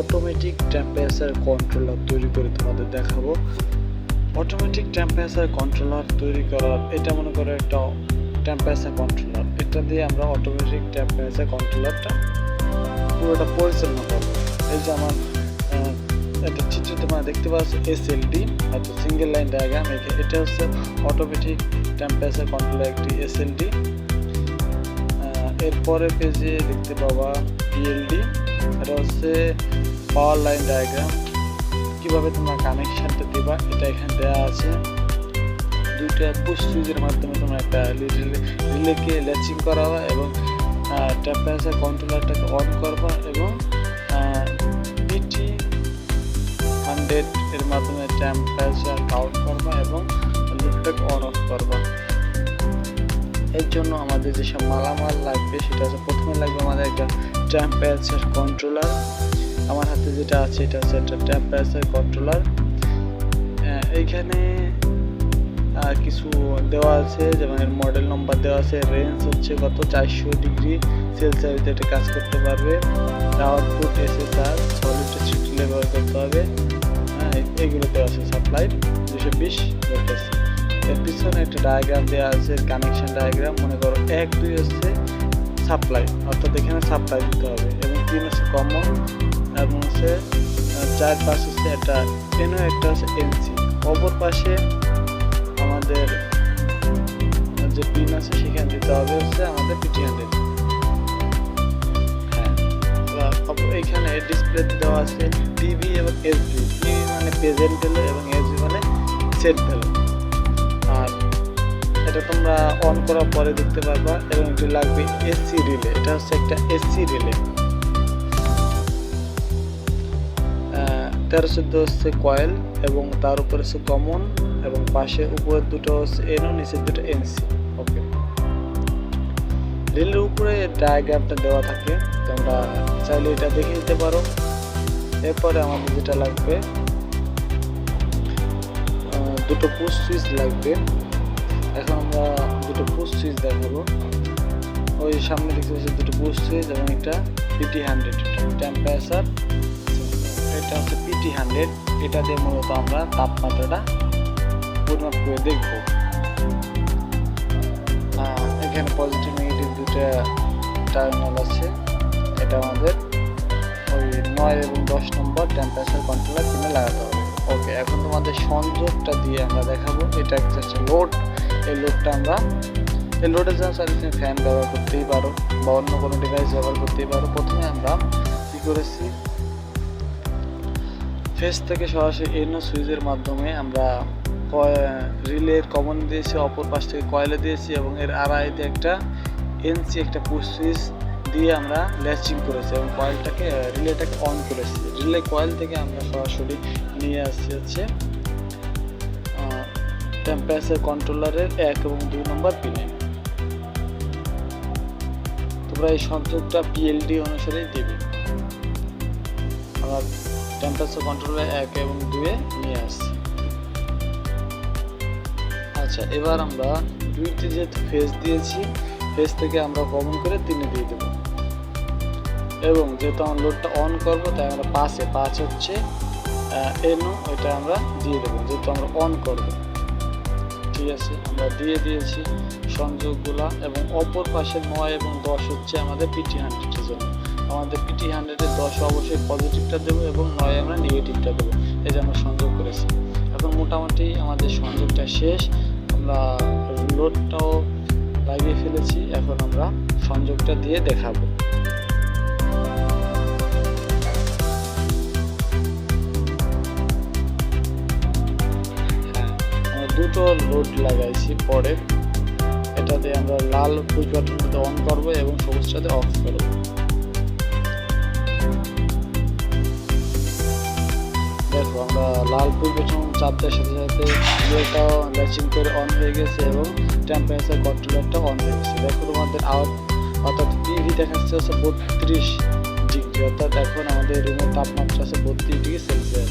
Automatic temperature controller তৈরি করে তোমাদের দেখাবো। অটোমেটিক টেম্পারেচার কন্ট্রোলার তৈরি করার, এটা মনে করো একটা টেম্পারেচার কন্ট্রোলার এটা দিয়ে আমরা অটোমেটিক টেম্পারেচার কন্ট্রোলারটা পুরোটা পরিচালনা করব। এই যে আমার একটা চিত্র তোমরা দেখতে পাচ্ছ এস এল ডি অর্থাৎ সিঙ্গেল লাইন ডায়াগ্রাম এটা হচ্ছে অটোমেটিক টেম্পারেচার কন্ট্রোলার একটি এস এল ডি এরপরে পেজে দেখতে পাবা পিএলডি এটা হচ্ছে পাওয়ার লাইন ডায়াগ্রাম কীভাবে তোমরা কানেকশনটা দিবা, এটা এখানে দেওয়া আছে। দুইটা পুশ সুইচের মাধ্যমে তোমরা একটা রিলেকে ল্যাচিং করাবা এবং টেম্পারেচার কন্ট্রোলারটাকে অন করবা এবং বিটি হান্ড্রেড এর মাধ্যমে টেম্পারেচার কাউন্ট করবা এবং লুপটাকে অন অফ করবা। এর জন্য আমাদের যেসব মালামাল লাগবে, সেটা হচ্ছে প্রথমে লাগবে আমাদের একটা টেম্পারেচার কন্ট্রোলার আমার হাতে যেটা আছে, এটা হচ্ছে একটা টেম্পারেচার কন্ট্রোলার এইখানে কিছু দেওয়া আছে, যেমন এর মডেল নম্বর দেওয়া আছে রেঞ্জ হচ্ছে কত, চারশো ডিগ্রি সেলসিয়াস এটা কাজ করতে পারবে। আউটপুট এসএসআর সলিড স্ট্রিক্ট ব্যবহার করতে হবে। হ্যাঁ এইগুলো দেওয়া আছে সাপ্লাই দুশো বিশ ভোল্টেজ এর পিছনে একটা ডায়াগ্রাম দেওয়া আছে কানেকশন ডায়াগ্রাম মনে করো এক, দুই হচ্ছে সাপ্লাই অর্থাৎ এখানে সাপ্লাই দিতে হবে। এবং তিন হচ্ছে কমন এবং হচ্ছে চার পাঁচ হচ্ছে একটা এনও একটা হচ্ছে এনসি অপর পাশে আমাদের যে পিন আছে সেখানে দিতে হবে হচ্ছে আমাদের পিটি হান্ড্রেড হ্যাঁ এখানে ডিসপ্লেতে দেওয়া আছে টিভি এবং এসবি টিভি মানে প্রেজেন্ট ভ্যালু এবং এসবি মানে সেট ভ্যালু এটা তোমরা অন করার পরে দেখতে পারবা এবং এটি লাগবে এসি রিলে এটা হচ্ছে একটা এসি রিলে তেরো চোদ্দ হচ্ছে কয়েল এবং তার উপরে হচ্ছে কমন এবং পাশে উপরের দুটো হচ্ছে এনও নিচের দুটো এনসি ওকে রিলের উপরে ডায়াগ্রামটা দেওয়া থাকে। তোমরা চাইলে এটা দেখে নিতে পারো। এরপরে আমাদের যেটা লাগবে দুটো পুশ সুইচ লাগবে। এখন আমরা দুটো পুশ সুইচ দেখাবো। ওই সামনে দেখতে পাচ্ছি দুটো পুশ সুইচ এবং একটা পিটি হান্ড্রেড টেম্পারেচার এটা হচ্ছে পিটি হান্ড্রেড এটা দিয়ে মূলত আমরা তাপমাত্রাটা পরিমাপ করে দেখব। এখানে পজিটিভ নেগেটিভ দুটো টার্মিনাল আছে। এটা আমাদের ওই নয় এবং দশ নম্বর টেম্পারেচার কন্ট্রোলার কিনে লাগাতে হবে। ওকে এখন তোমাদের সংযোগটা দিয়ে আমরা দেখাবো। এটা একটা লোড এই লোডটা আমরা লোডের জন্য চাইলে তুমি ফ্যান ব্যবহার করতেই পারো বা অন্য কোনো ডিভাইস ব্যবহার করতেই পারো। প্রথমে আমরা কী করেছি? ফেস থেকে সরাসরি এনো সুইচের মাধ্যমে আমরা রিলের কমন দিয়েছি, অপর পাশ থেকে কয়েলে দিয়েছি এবং এর আড়াইতে একটা এনসি একটা পুশ সুইচ দিয়ে আমরা ল্যাচিং করেছি এবং কয়েলটাকে রিলেটাকে অন করেছি। রিলে কয়েল থেকে আমরা সরাসরি নিয়ে আসছি হচ্ছে টেম্পারেচার কন্ট্রোলারের এক এবং দুই নম্বর পিনে তোমরা এই সংযোগটা পিএলডি অনুসারেই দেবে। আমরা টেম্পারেচার কন্ট্রোলার এক এবং দুয়ে নিয়ে আসছি। আচ্ছা এবার আমরা দুইতে যেহেতু ফেস দিয়েছি। ফেস থেকে আমরা কমন করে তিনে দিয়ে দেবো। এবং যেহেতু আমরা লোডটা অন করব, তাই আমরা পাশে পাঁচ হচ্ছে এনো এটা আমরা দিয়ে দেবো, যেহেতু আমরা অন করব। আছে, আমরা দিয়ে দিয়েছি সংযোগগুলা এবং অপর পাশে নয় এবং দশ হচ্ছে আমাদের পিটি হান্ড্রেডের জন্য। আমাদের পিটি হান্ড্রেডের দশ অবশ্যই পজিটিভটা দেবো এবং নয় আমরা নেগেটিভটা দেবো। এই যে আমরা সংযোগ করেছি। এখন মোটামুটি আমাদের সংযোগটা শেষ। আমরা লোডটাও লাগিয়ে ফেলেছি। এখন আমরা সংযোগটা দিয়ে দেখাবো। লোড লাগাইছি পরে। এটাতে আমরা লাল পুশ বাটনটাতে অন করব এবং সবুজটাতে অফ করব। দেখো, আমরা লাল পুশ বাটন চাপ দেওয়ার সাথে সাথে ইয়েটাও ল্যাচিং করে অন হয়ে গেছে এবং টেম্পারেচার কন্ট্রোলারটা অন হয়ে গেছে। দেখো তোমাদের আউট অর্থাৎ টিভি দেখাচ্ছে হচ্ছে বত্রিশ ডিগ্রি, অর্থাৎ এখন আমাদের রুমের তাপমাত্রা আছে বত্রিশ ডিগ্রি সেলসিয়াস।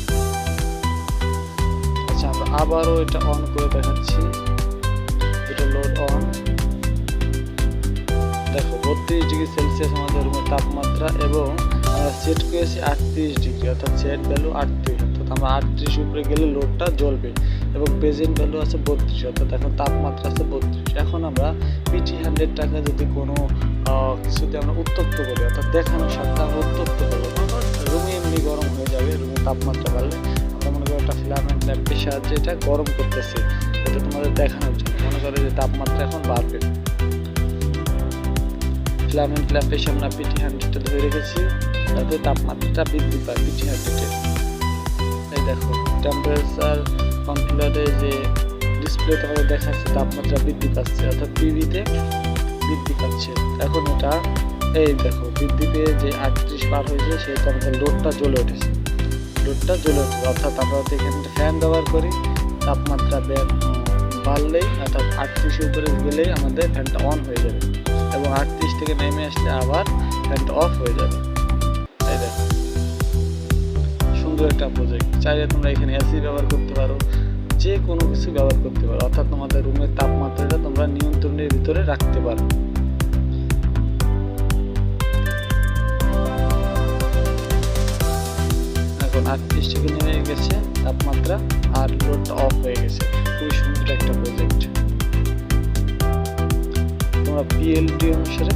আচ্ছা আমরা আবারও এটা অন করে দেখাচ্ছি। এটা লোড অন দেখো, বত্রিশ ডিগ্রি সেলসিয়াস আমাদের রুমের তাপমাত্রা এবং আমরা সেট করেছি আটত্রিশ ডিগ্রি, অর্থাৎ সেট ভ্যালু আটত্রিশ, অর্থাৎ আমরা আটত্রিশ উপরে গেলে লোডটা জ্বলবে এবং প্রেজেন্ট ভ্যালু আছে বত্রিশ, অর্থাৎ এখন তাপমাত্রা আছে বত্রিশ। এখন আমরা পিটি হান্ড্রেড টাকা যদি কোনো কিছুতে আমরা উত্তপ্ত করি, অর্থাৎ দেখানোর সাথে আমরা উত্তপ্ত করব। রুমে এমনি গরম হয়ে যাবে, রুমের তাপমাত্রা বাড়লে ফিলামেন্ট ল্যাম্পের সাহায্যে এটা গরম করতেছি, এটা তোমাদের দেখানোর জন্য। মনে করো যে তাপমাত্রা এখন বাড়বে। ফিলামেন্ট ল্যাম্পের সামনে পিটি হান্ড্রেডটা ধরে রেখেছি। যাতে তাপমাত্রাটা বৃদ্ধি পায় পিটি হান্ড্রেডে এই দেখো টেম্পারেচার কন্ট্রোলারে যে ডিসপ্লে তোমাদের দেখাচ্ছে, তাপমাত্রা বৃদ্ধি পাচ্ছে, অর্থাৎ টিভিতে বৃদ্ধি পাচ্ছে। এখন এটা, এই দেখো বৃদ্ধি পেয়ে যে আটত্রিশ পার হয়েছে, সেটা আমাদের লোডটা জ্বলে উঠেছে। লোডটা জ্বলে উঠবে অর্থাৎ আমরা এখানে ফ্যান ব্যবহার করি। তাপমাত্রা বাড়লেই অর্থাৎ আটত্রিশের উপরে গেলেই আমাদের ফ্যানটা অন হয়ে যাবে। এবং আটত্রিশ থেকে নেমে আসলে আবার ফ্যানটা অফ হয়ে যাবে। তাই সুন্দর একটা প্রজেক্ট চাইলে তোমরা এখানে এসি ব্যবহার করতে পারো। যে কোনো কিছু ব্যবহার করতে পারো। অর্থাৎ তোমাদের রুমের তাপমাত্রাটা তোমরা নিয়ন্ত্রণের ভিতরে রাখতে পারো। এখন আটত্রিশ ডিগ্রি নেমে গেছে, তাপমাত্রা আর লোডটা অফ হয়ে গেছে। খুবই সুন্দর একটা প্রজেক্ট তোমরা পিএলডি অনুসারে